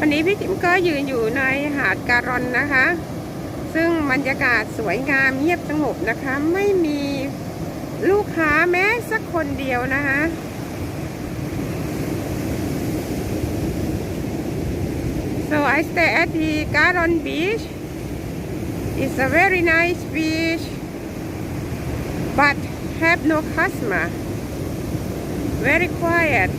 วันนี้พี่จิ๋มก็ยืนอยู่ในหาดการอนนะคะ ซึ่งบรรยากาศสวยงามเงียบสงบนะคะ ไม่มีลูกค้าแม้สักคนเดียวนะคะ So I stay at the Garon Beach. It's a very nice beach, but have no customer. Very quiet.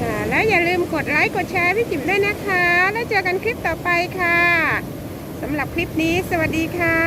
ค่ะ แล้วอย่าลืมกดไลค์กดแชร์พี่จิ๋มด้วยนะคะ แล้วเจอกันคลิปต่อไปค่ะสำหรับคลิปนี้ สวัสดีค่ะ